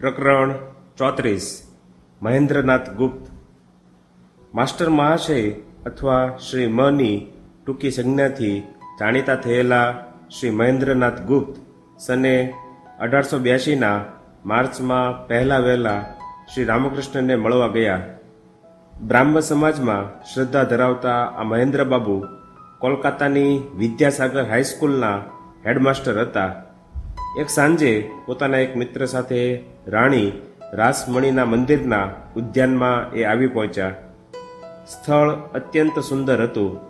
પ્રકરણ ચોત્રીસ. મહેન્દ્રનાથ ગુપ્ત. માસ્ટર મહાશય અથવા શ્રી મની ટૂંકી સંજ્ઞાથી જાણીતા થયેલા શ્રી મહેન્દ્રનાથ ગુપ્ત સને અઢારસો બ્યાસીના માર્ચમાં પહેલા વહેલા શ્રી રામકૃષ્ણને મળવા ગયા. બ્રાહ્મ સમાજમાં શ્રદ્ધા ધરાવતા આ મહેન્દ્રબાબુ કોલકાતાની વિદ્યાસાગર હાઈસ્કૂલના હેડમાસ્ટર હતા. એક સાંજે પોતાના એક મિત્ર સાથે રાણી રાસમણીના મંદિરના ઉદ્યાનમાં એ આવી પહોંચ્યા. સ્થળ અત્યંત સુંદર હતું.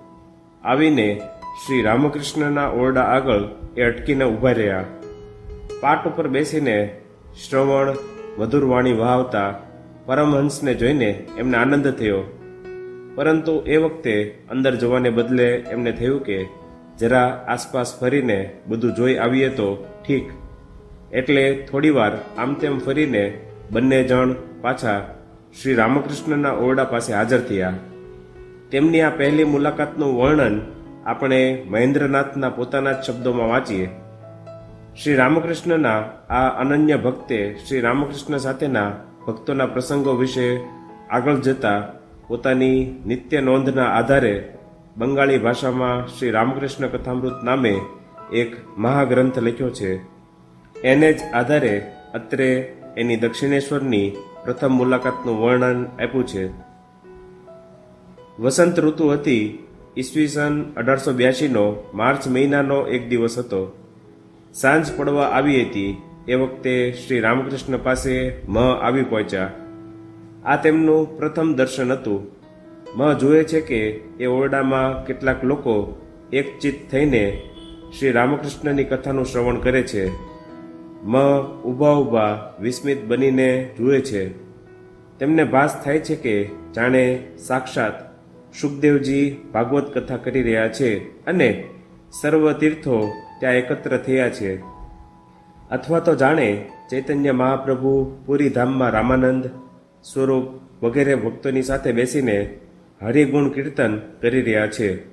આવીને શ્રી રામકૃષ્ણના ઓરડા આગળ એ અટકીને ઊભા રહ્યા. પાટ ઉપર બેસીને શ્રવણ મધુર વાણી વહાવતા પરમહંસને જોઈને એમને આનંદ થયો. પરંતુ એ વખતે અંદર જવાને બદલે એમને થયું કે જરા આસપાસ ફરીને બધું જોઈ આવીએ તો ઠીક. એટલે થોડીવાર આમ તેમ ફરીને બંને જણ પાછા શ્રી રામકૃષ્ણના ઓરડા પાસે હાજર થયા. તેમની આ પહેલી મુલાકાતનું વર્ણન આપણે મહેન્દ્રનાથના પોતાના જ શબ્દોમાં વાંચીએ. શ્રી રામકૃષ્ણના આ અનન્ય ભક્તે શ્રી રામકૃષ્ણ સાથેના ભક્તોના પ્રસંગો વિશે આગળ જતા પોતાની નિત્ય નોંધના આધારે બંગાળી ભાષામાં શ્રી રામકૃષ્ણ કથામૃત નામે એક મહાગ્રંથ લખ્યો છે. એને જ આધારે અત્રે એની દક્ષિણેશ્વરની પ્રથમ મુલાકાતનું વર્ણન આપ્યું છે. વસંત ઋતુ હતી ઈસવીસન અઢારસો બ્યાસીનો માર્ચ મહિનાનો એક દિવસ હતો. સાંજ પડવા આવી હતી. એ વખતે શ્રી રામકૃષ્ણ પાસે મ આવી પહોંચ્યા. આ તેમનું પ્રથમ દર્શન હતું. મ જુએ છે કે એ ઓરડામાં કેટલાક લોકો એકચિત થઈને શ્રી રામકૃષ્ણની કથાનું શ્રવણ કરે છે. મ ઊભા ઊભા વિસ્મિત બનીને જુએ છે. તેમને ભાસ થાય છે કે જાણે સાક્ષાત સુખદેવજી ભાગવત કથા કરી રહ્યા છે અને સર્વ તીર્થો ત્યાં એકત્ર થયા છે. અથવા તો જાણે ચૈતન્ય મહાપ્રભુ પુરી ધામમાં રામાનંદ સ્વરૂપ વગેરે ભક્તોની સાથે બેસીને હરિગુણ કીર્તન કરી રહ્યા છે.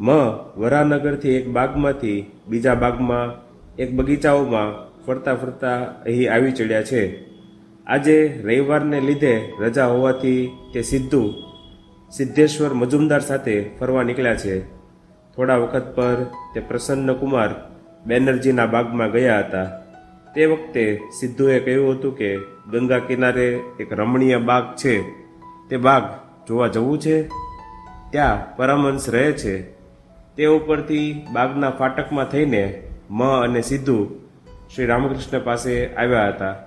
મ વરાનગરથી એક બાગમાંથી બીજા બાગમાં, એક બગીચાઓમાં ફરતા ફરતા અહીં આવી ચડ્યા છે. આજે રવિવારને લીધે રજા હોવાથી તે સીધું સિદ્ધેશ્વર મજુમદાર સાથે ફરવા નીકળ્યા છે. થોડા વખત પર તે પ્રસન્ન કુમાર બેનર્જીના બાગમાં ગયા હતા. તે વખતે સિદ્ધુએ કહ્યું હતું કે ગંગા કિનારે એક રમણીય બાગ છે. તે બાગ જોવા જવું છે? ત્યાં પરમહંસ રહે છે. તે ઉપરથી બાગના ફાટકમાં થઈને મ અને સિદ્ધુ શ્રી રામકૃષ્ણ પાસે આવ્યા હતા.